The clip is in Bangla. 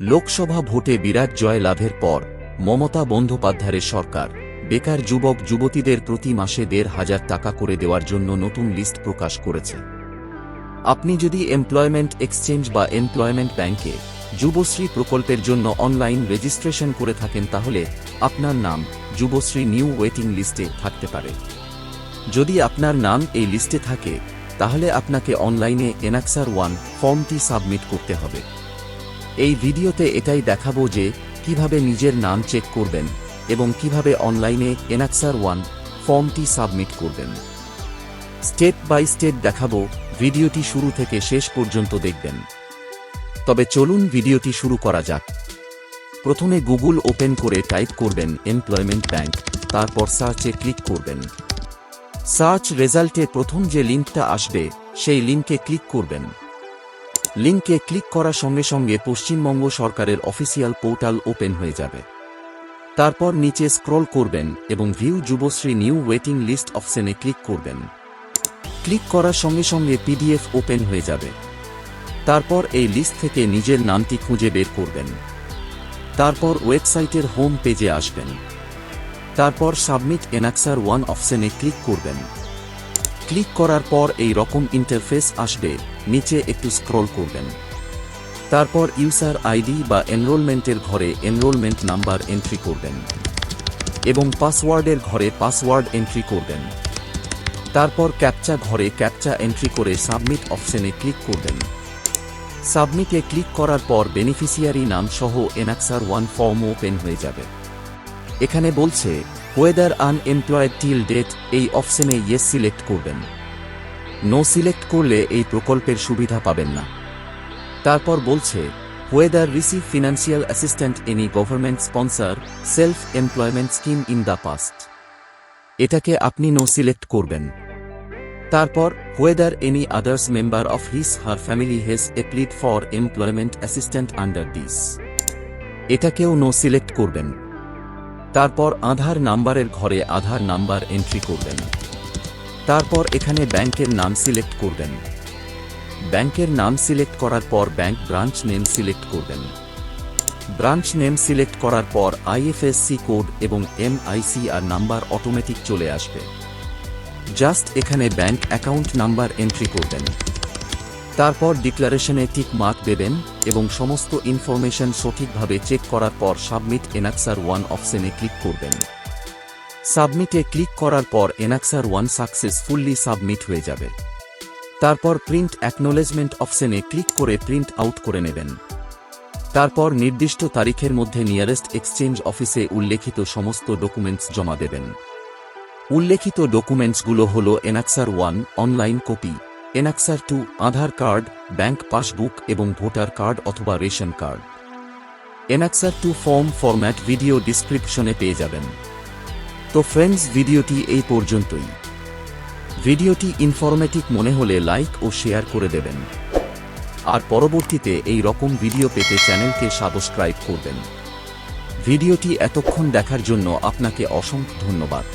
লোকসভা ভোটে বিরাট জয় লাভের পর মমতা বন্দ্যোপাধ্যায়ের সরকার বেকার যুবক যুবতীদের প্রতি মাসে দেড় হাজার টাকা করে দেওয়ার জন্য নতুন লিস্ট প্রকাশ করেছে। আপনি যদি এমপ্লয়মেন্ট এক্সচেঞ্জ বা এমপ্লয়মেন্ট ব্যাংকে যুবশ্রী প্রকল্পের জন্য অনলাইন রেজিস্ট্রেশন করে থাকেন তাহলে আপনার নাম যুবশ্রী নিউ ওয়েটিং লিস্টে থাকতে পারে। যদি আপনার নাম এই লিস্টে থাকে, তাহলে আপনাকে অনলাইনে এনাক্সার ওয়ান ফর্মটি সাবমিট করতে হবে। এই ভিডিওতে এটাই দেখাবো যে কীভাবে নিজের নাম চেক করবেন এবং কীভাবে অনলাইনে এনাক্সার ওয়ান ফর্মটি সাবমিট করবেন। স্টেপ বাই স্টেপ দেখাবো, ভিডিওটি শুরু থেকে শেষ পর্যন্ত দেখবেন। তবে চলুন ভিডিওটি শুরু করা যাক। প্রথমে গুগল ওপেন করে টাইপ করবেন এমপ্লয়মেন্ট ব্যাংক তারপর সার্চে ক্লিক করবেন। সার্চ রেজাল্টে প্রথম যে লিঙ্কটা আসবে, সেই লিঙ্কে ক্লিক করবেন। লিঙ্কে ক্লিক করার সঙ্গে সঙ্গে পশ্চিমবঙ্গ সরকারের অফিসিয়াল পোর্টাল ওপেন হয়ে যাবে। তারপর নিচে স্ক্রল করবেন এবং view Yuvashree new waiting list অপশনে ক্লিক করবেন। ক্লিক করার সঙ্গে সঙ্গে পিডিএফ ওপেন হয়ে যাবে। তারপর এই লিস্ট থেকে নিজের নামটি খুঁজে বের করবেন। তারপর ওয়েবসাইটের হোম পেজে আসবেন। তারপর সাবমিট এনাক্সার ওয়ান অপশনে ক্লিক করবেন। ক্লিক করার পর এই রকম ইন্টারফেস আসবে, নিচে একটু স্ক্রল করবেন। তারপর ইউজার আইডি বা এনরোলমেন্টের ঘরে এনরোলমেন্ট নাম্বার এন্ট্রি করবেন এবং পাসওয়ার্ডের ঘরে পাসওয়ার্ড এন্ট্রি করবেন। তারপর ক্যাপচা ঘরে ক্যাপচা এন্ট্রি করে সাবমিট অপশনে ক্লিক করবেন। সাবমিটে ক্লিক করার পর বেনিফিশিয়ারি নাম সহ এনাক্সার ওয়ান ফর্ম ওপেন হয়ে যাবে। এখানে বলছে ওয়েদার আনএমপ্লয়েড টিল ডেট এই অপশনে ইয়েস সিলেক্ট করবেন। নো সিলেক্ট করলে এই প্রকল্পের সুবিধা পাবেন না। তারপর বলছে whether receive financial assistant any government sponsor self employment scheme in the past এটাকে আপনি নো সিলেক্ট করবেন। তারপর whether any others member of his her family has applied for employment assistant under this এটাকেও নো সিলেক্ট করবেন। তারপর আধার নাম্বারের ঘরে আধার নাম্বার এন্ট্রি করবেন। তারপর এখানে ব্যাংকের নাম সিলেক্ট করবেন। ব্যাংকের নাম সিলেক্ট করার পর ব্যাংক ব্রাঞ্চ নেম সিলেক্ট করবেন। ব্রাঞ্চ নেম সিলেক্ট করার পর আইএফএসসি কোড এবং এমআইসিআর নাম্বার অটোমেটিক চলে আসবে। জাস্ট এখানে ব্যাংক অ্যাকাউন্ট নাম্বার এন্ট্রি করবেন। তারপর ডিক্লারেশনে টিক মার্ক দেবেন এবং সমস্ত ইনফরমেশন সঠিকভাবে চেক করার পর সাবমিট এনাক্সার ওয়ান অপশনে ক্লিক করবেন। সাবমিটে ক্লিক করার পর এনাক্সার ওয়ান সাকসেসফুল্লি সাবমিট হয়ে যাবে। তারপর প্রিন্ট অ্যাকনোলেজমেন্ট অপশনে ক্লিক করে প্রিন্ট আউট করে নেবেন। তারপর নির্দিষ্ট তারিখের মধ্যে নিয়ারেস্ট এক্সচেঞ্জ অফিসে উল্লেখিত সমস্ত ডকুমেন্টস জমা দেবেন। উল্লেখিত ডকুমেন্টসগুলো হল annexure one, online copy annexure two, Aadhaar card, bank passbook এবং ভোটার কার্ড অথবা ration card. Annexure two form format video ডিসক্রিপশনে পেয়ে যাবেন। তো ফ্রেন্ডস, ভিডিওটি এই পর্যন্তই। ভিডিওটি ইনফরমেটিভ মনে হলে লাইক ও শেয়ার করে দেবেন। আর পরবর্তীতে এই রকম ভিডিও পেতে চ্যানেলকে সাবস্ক্রাইব করবেন। ভিডিওটি এতক্ষণ দেখার জন্য আপনাকে অসংখ্য ধন্যবাদ।